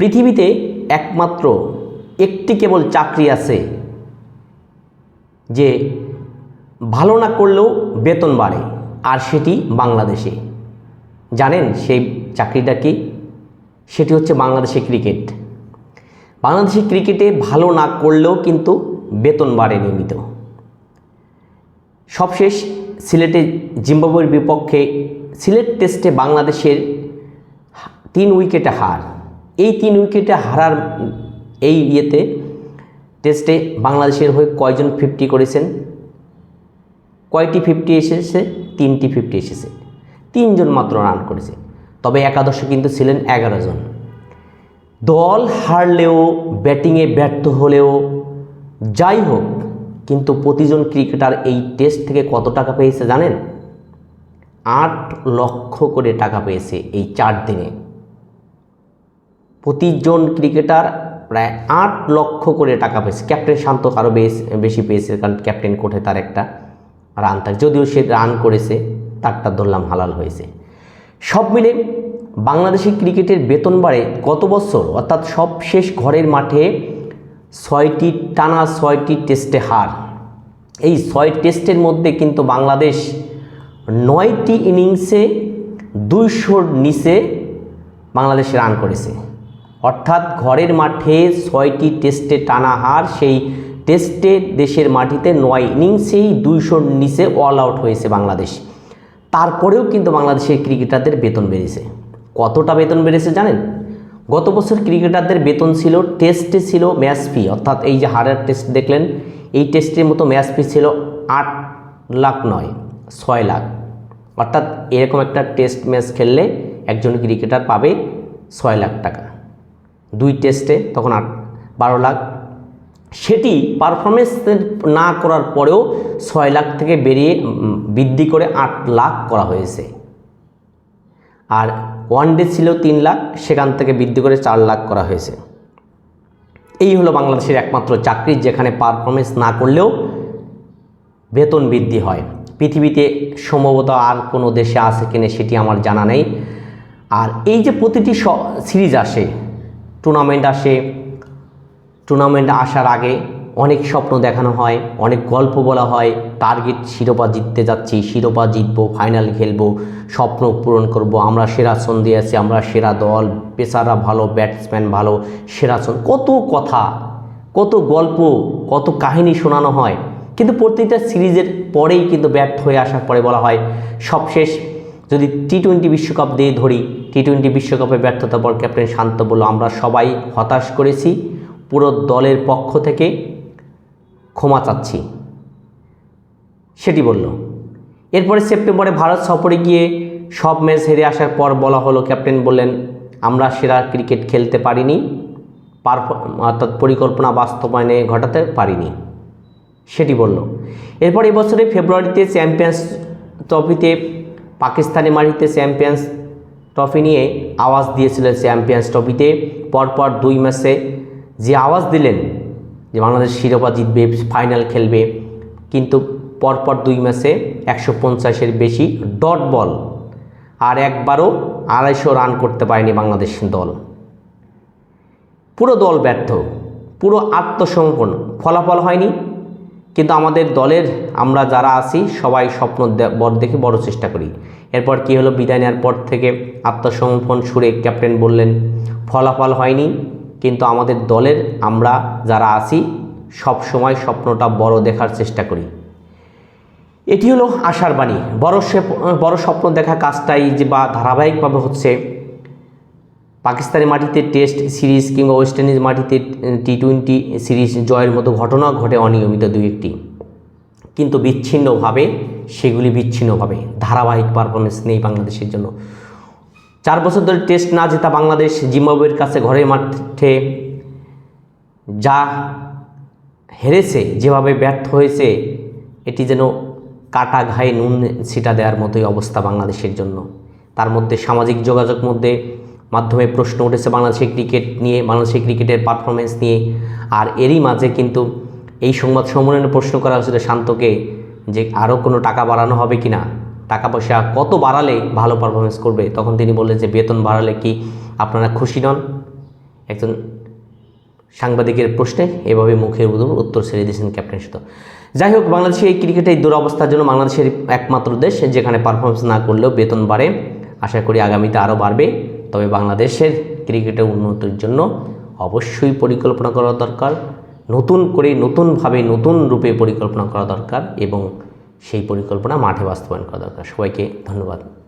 পৃথিবীতে একমাত্র একটি কেবল চাকরি আছে, যে ভালো না করলেও বেতন বাড়ে, আর সেটি বাংলাদেশে। জানেন সেই চাকরিটা কি? সেটি হচ্ছে বাংলাদেশে ক্রিকেট। বাংলাদেশি ক্রিকেটে ভালো না করলেও কিন্তু বেতন বাড়ে নিয়মিত। সবশেষ সিলেটে জিম্বাবুয়ের বিপক্ষে সিলেট টেস্টে বাংলাদেশের তিন উইকেটে হার। এই তিন উইকেটে হারার এই ইয়েতে টেস্টে বাংলাদেশের হয়ে কয়জন ফিফটি করেছেন? কয়টি ফিফটি এসেছে? তিনটি ফিফটি এসেছে। তিনজন মাত্র রান করেছে। তবে একাদশে কিন্তু ছিলেন এগারো জন। দল হারলেও ব্যাটিংয়ে ব্যর্থ হলেও, যাই হোক, কিন্তু প্রতিজন ক্রিকেটার এই টেস্ট থেকে কত টাকা পেয়েছে জানেন? আট লক্ষ করে টাকা পেয়েছে এই চার দিনে। প্রতিজন ক্রিকেটার প্রায় আট লক্ষ করে টাকা পেয়েছে। ক্যাপ্টেন শান্ত আরও বেশ, বেশি পেয়েছে কারণ ক্যাপ্টেন কোঠে তার একটা রান থাকে। যদিও সে রান করেছে, তারটা ধরলাম হালাল হয়েছে। সব মিলে বাংলাদেশি ক্রিকেটের বেতন বাড়ে গত বছর, অর্থাৎ সব শেষ ঘরের মাঠে ছয়টি টানা, ছয়টি টেস্টে হার। এই ছয় টেস্টের মধ্যে কিন্তু বাংলাদেশ নয়টি ইনিংসে দুইশোর নিচে বাংলাদেশ রান করেছে। অর্থাৎ ঘরের মাঠে ছয়টি টেস্টে টানা হার, সেই টেস্টে দেশের মাটিতে নয় ইনিংসেই দুইশোর নিচে অল আউট হয়েছে বাংলাদেশ। তারপরেও কিন্তু বাংলাদেশের ক্রিকেটারদের বেতন বেড়েছে। কতটা বেতন বেড়েছে জানেন? গত বছর ক্রিকেটারদের বেতন ছিল, টেস্টে ছিল ম্যাচ ফি অর্থাৎ এই যে হারের টেস্ট দেখলেন, এই টেস্টের মতো ম্যাচ ফি ছিল আট লাখ নয়, ছয় লাখ। অর্থাৎ এরকম একটা টেস্ট ম্যাচ খেললে একজন ক্রিকেটার পাবে ছয় লাখ টাকা। দুই টেস্টে তখন আট, বারো লাখ। সেটি পারফরমেন্স না করার পরেও ছয় লাখ থেকে বেরিয়ে বৃদ্ধি করে আট লাখ করা হয়েছে। আর ওয়ান ডে ছিল তিন লাখ, সেখান থেকে বৃদ্ধি করে চার লাখ করা হয়েছে। এই হলো বাংলাদেশের একমাত্র চাকরি, যেখানে পারফরমেন্স না করলেও বেতন বৃদ্ধি হয়। পৃথিবীতে সম্ভবত আর কোনো দেশে আছে কিনা সেটি আমার জানা নেই। আর এই যে প্রতিটি সিরিজ আসে টুর্নামেন্ট আসে। টুর্নামেন্ট আসার আগে অনেক স্বপ্ন দেখানো হয়, অনেক গল্প বলা হয়, টার্গেট শিরোপা জিততে যাচ্ছি, শিরোপা জিতবো, ফাইনাল খেলব, স্বপ্ন পূরণ করব, আমরা সেরা সন্ধি আছি, আমরা সেরা দল, পেসাররা ভালো, ব্যাটসম্যান ভালো, সেরা ছন্দ। কত কথা, কত গল্প, কত কাহিনী শোনানো হয়। কিন্তু প্রত্যেকটা সিরিজের পরেই কিন্তু ব্যর্থ হয়ে আসার পরে বলা হয়, সবশেষ যদি টি টোয়েন্টি বিশ্বকাপ দিয়ে ধরি, টি টোয়েন্টি বিশ্বকাপে ব্যর্থতার পর ক্যাপ্টেন শান্ত বলল, আমরা সবাই হতাশ করেছি, পুরো দলের পক্ষ থেকে ক্ষমা চাচ্ছি। সেটি বলল। এরপরে সেপ্টেম্বরে ভারত সফরে গিয়ে সব ম্যাচ হেরে আসার পর বলা হলো, ক্যাপ্টেন বললেন, আমরা সেরা ক্রিকেট খেলতে পারিনি অর্থাৎ পরিকল্পনা বাস্তবায়নে ঘটাতে পারিনি। সেটি বলল। এরপর এবছরে ফেব্রুয়ারিতে চ্যাম্পিয়ন্স ট্রফিতে পাকিস্তানি মাটিতে চ্যাম্পিয়ন্স ট্রফি নিয়ে আওয়াজ দিয়েছিলেন চ্যাম্পিয়ন্স ট্রফিতে। পরপর দুই ম্যাচে যে আওয়াজ দিলেন যে বাংলাদেশ শিরোপা জিতবে, ফাইনাল খেলবে, কিন্তু পরপর দুই ম্যাচে একশো পঞ্চাশের বেশি ডট বল আর একবারও আড়াইশো রান করতে পারেনি বাংলাদেশ দল। পুরো দল ব্যর্থ, পুরো আত্মসমর্পণ, ফলাফল হয়নি। কিন্তু আমাদের দলের আমরা যারা আছি, সবাই স্বপ্ন বড় দেখে বড় চেষ্টা করি। এরপর কি হলো, বিদায় নেওয়ার পর থেকে আত্মসমর্পণ সুরে ক্যাপ্টেন বললেন, ফলাফল হয়নি, কিন্তু আমাদের দলের আমরা যারা আছি, সব সময় স্বপ্নটা বড় দেখার চেষ্টা করি। এটি হলো আশার বাণী। বড় বড় স্বপ্ন দেখা কাজটাই যে বা ধারাবাহিকভাবে হচ্ছে পাকিস্তানি মাটিতে টেস্ট সিরিজ কিংবা ওয়েস্ট ইন্ডিজ মাটিতে টি টোয়েন্টি সিরিজ জয়ের মতো ঘটনা ঘটে অনিয়মিত দুই একটি। কিন্তু বিচ্ছিন্নভাবে, সেগুলি বিচ্ছিন্নভাবে, ধারাবাহিক পারফরমেন্স নেই বাংলাদেশের জন্য। চার বছর ধরে টেস্ট না জেতা বাংলাদেশ, জিম্বাবুয়ের কাছে ঘরের মাঠে যা হেরেছে, যেভাবে ব্যর্থ হয়েছে, এটি যেন কাটা ঘায়ে নুন ছিটা দেওয়ার মতোই অবস্থা বাংলাদেশের জন্য। তার মধ্যে সামাজিক যোগাযোগ মধ্যে মাধ্যমে প্রশ্ন উঠেছে বাংলাদেশের ক্রিকেট নিয়ে বাংলাদেশের ক্রিকেটের পারফরমেন্স নিয়ে। আর এরই মাঝে কিন্তু এই সংবাদ সম্মেলনে প্রশ্ন করা হয়েছিল শান্তকে যে আরও কোনো টাকা বাড়ানো হবে কি না টাকা পয়সা কত বাড়ালে ভালো পারফরমেন্স করবে? তখন তিনি বললেন যে, বেতন বাড়ালে কি আপনারা খুশি নন? একজন সাংবাদিকের প্রশ্নে এভাবে মুখের উত্তর ছেড়ে দিয়েছেন ক্যাপ্টেন শুধু যাই হোক, বাংলাদেশে এই ক্রিকেটে এই দুরবস্থার জন্য বাংলাদেশের একমাত্র দেশ যেখানে পারফরমেন্স না করলেও বেতন বাড়ে। আশা করি আগামীতে আরও বাড়বে। তবে বাংলাদেশের ক্রিকেটের উন্নতির জন্য অবশ্যই পরিকল্পনা করা দরকার। নতুন করে নতুনভাবে নতুন রূপে পরিকল্পনা করা দরকার এবং সেই পরিকল্পনা মাঠে বাস্তবায়ন করা দরকার। সবাইকে ধন্যবাদ।